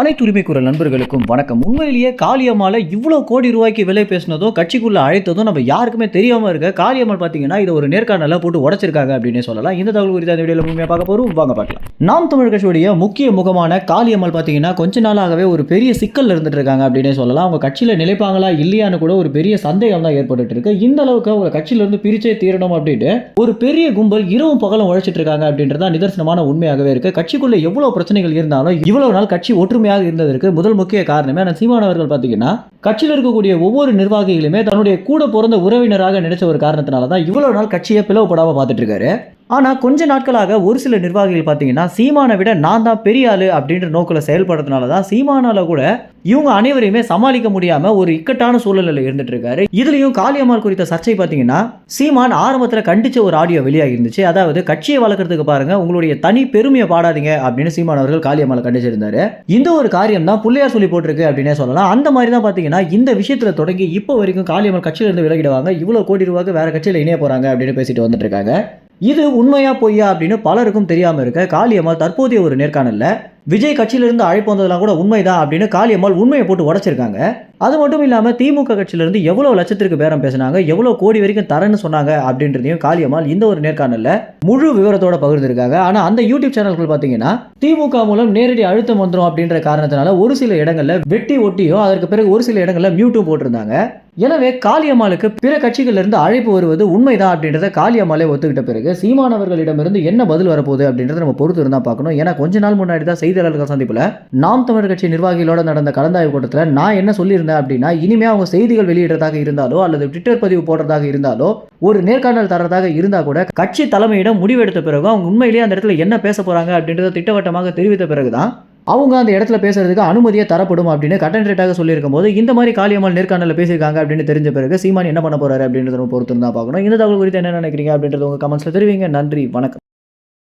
அனைத்து உரிமை குரல் நண்பர்களுக்கும் வணக்கம். உண்மையிலேயே காளியம்மாளை இவ்வளோ கோடி ரூபாய்க்கு விலை பேசினதோ கட்சிக்குள்ளே அழைத்ததும் நம்ம யாருக்குமே தெரியாமல் இருக்க காளியம்மாள் பார்த்தீங்கன்னா இதை ஒரு நேர்காணலாக போட்டு உடைச்சிருக்காங்க அப்படின்னு சொல்லலாம். இந்த தகவல் குறித்த அந்த வீடியோவில் முழுமையாக பார்க்க போகிறோம் வாங்க பார்க்கலாம். நாம் தமிழ் கட்சியுடைய முக்கிய முகமான காளியம்மாள் பார்த்தீங்கன்னா கொஞ்ச நாளாகவே ஒரு பெரிய சிக்கல் இருந்துட்டு இருக்காங்க அப்படின்னே சொல்லலாம். அவங்க கட்சியில் நிலைப்பாங்களா இல்லையான்னு கூட ஒரு பெரிய சந்தேகம் தான் ஏற்பட்டுட்டு இருக்கு. இந்த அளவுக்கு அவங்க கட்சியிலிருந்து பிரிச்சே தீரணும் அப்படின்ட்டு ஒரு பெரிய கும்பல் இரவும் பகலும் உழைச்சிட்டு இருக்காங்க அப்படின்றதான் நிதர்சனமான உண்மையாகவே இருக்கு. கட்சிக்குள்ளே எவ்வளோ பிரச்சனைகள் இருந்தாலும் இவ்வளவு நாள் கட்சி ஒற்றுமையாக இருந்ததற்கு முதல் முக்கிய காரணமே ஆனால் சீமான் அவர்கள் பார்த்தீங்கன்னா கட்சியில் இருக்கக்கூடிய ஒவ்வொரு நிர்வாகிகளுமே தன்னுடைய கூட பிறந்த உறவினராக நினைச்ச ஒரு காரணத்தினால தான் இவ்வளவு நாள் கட்சியை பிளவுபடாமல் பார்த்துட்டு இருக்காரு. ஆனால் கொஞ்ச நாட்களாக ஒரு சில நிர்வாகிகள் பார்த்தீங்கன்னா சீமானை விட நான் தான் பெரிய ஆள் அப்படின்ற நோக்கில் செயல்படுறதுனால தான் சீமானால் கூட இவங்க அனைவரையுமே சமாளிக்க முடியாமல் ஒரு இக்கட்டான சூழ்நிலையில் இருந்துட்டு இருக்காரு. இதுலேயும் காளியம்மாள் குறித்த சர்ச்சை பார்த்தீங்கன்னா சீமான் ஆரம்பத்தில் கண்டிச்ச ஒரு ஆடியோ வெளியாகி இருந்துச்சு அதாவது கட்சியை வளர்க்குறதுக்கு பாருங்க உங்களுடைய தனி பெருமையை பாடாதீங்க அப்படின்னு சீமான் அவர்கள் காளியம்மாளை கண்டிச்சிருந்தாரு. இந்த ஒரு காரியம் தான் புள்ளையார் சொல்லி போட்டிருக்கு அப்படின்னே சொல்லலாம். அந்த மாதிரி தான் பார்த்தீங்கன்னா இந்த விஷயத்தில் தொடங்கி இப்போ வரைக்கும் காளியம்மாள் கட்சியிலேருந்து விலகிடுவாங்க. இவ்வளோ கோடி ரூபாய்க்கு வேற கட்சியில் இணைய போகிறாங்க அப்படின்னு பேசிட்டு வந்துட்டு இருக்காங்க. இது உண்மையா பொய்யா அப்படின்னு பலருக்கும் தெரியாம இருக்க காளியம்மாள் தற்போதைய ஒரு நேர்காணல்ல விஜய் கட்சியிலிருந்து அழைப்பு வந்ததெல்லாம் கூட உண்மைதான் அப்படின்னு காளியம்மாள் உண்மையை போட்டு உடைச்சிருக்காங்க. அது மட்டும் இல்லாமல் திமுக கட்சியிலிருந்து எவ்வளோ லட்சத்திற்கு பேரம் பேசினாங்க எவ்வளோ கோடி வரைக்கும் தரேன்னு சொன்னாங்க அப்படின்றதையும் காளியம்மாள் இந்த ஒரு நேர்காணலில் முழு விவரத்தோட பகிர்ந்திருக்காங்க. ஆனால் அந்த யூடியூப் சேனல்கள் பார்த்தீங்கன்னா திமுக மூலம் நேரடி அழுத்தம் வந்துடும் அப்படின்ற காரணத்தினால ஒரு சில இடங்கள்ல வெட்டி ஒட்டியும் அதற்கு பிறகு ஒரு சில இடங்கள்ல மியூட்டும் போட்டிருந்தாங்க. எனவே காளியம்மாளுக்கு பிற கட்சிகளிலிருந்து அழைப்பு வருவது உண்மைதான் அப்படின்றத காளியம்மாளே ஒத்துக்கிட்ட பிறகு சீமானவர்களிடமிருந்து என்ன பதில் வரப்போகுது அப்படின்றத நம்ம பொறுத்து இருந்தா பார்க்கணும். ஏன்னா கொஞ்ச நாள் முன்னாடி தான் செய்தியாளர்கள் சந்திப்பில் நாம் தமிழர் கட்சி நிர்வாகிகளோட நடந்த கலந்தாய்வு கூட்டத்தில் நான் என்ன சொல்லியிருந்தேன் அப்படின்னா இனிமே அவங்க செய்திகள் வெளியிடுறதாக இருந்தாலோ அல்லது ட்விட்டர் பதிவு போடுறதாக இருந்தாலோ ஒரு நேர்காணல் தரதாக இருந்தால் கூட கட்சி தலைமையிடம் முடிவெடுத்த பிறகு அவங்க உண்மையிலேயே அந்த இடத்துல என்ன பேச போகிறாங்க அப்படின்றத திட்டவட்டமாக தெரிவித்த பிறகு தான் அவங்க அந்த இடத்துல பேசுறதுக்கு அனுமதியை தரப்படும் அப்படின்னு கட்டன் ரேட்டாக சொல்லியிருக்கும் போது இந்த மாதிரி காளியம்மாள் நேர்காணலில் பேசியிருக்காங்க அப்படின்னு தெரிஞ்ச பிறகு சீமான் என்ன பண்ண போறாரு அப்படின்றத பொறுத்து தான் பார்க்கணும். இந்த தகவல் குறித்து என்ன நினைக்கிறீங்க அப்படின்றது உங்க கமெண்ட்ஸில் தெரிவிங்க. நன்றி வணக்கம்.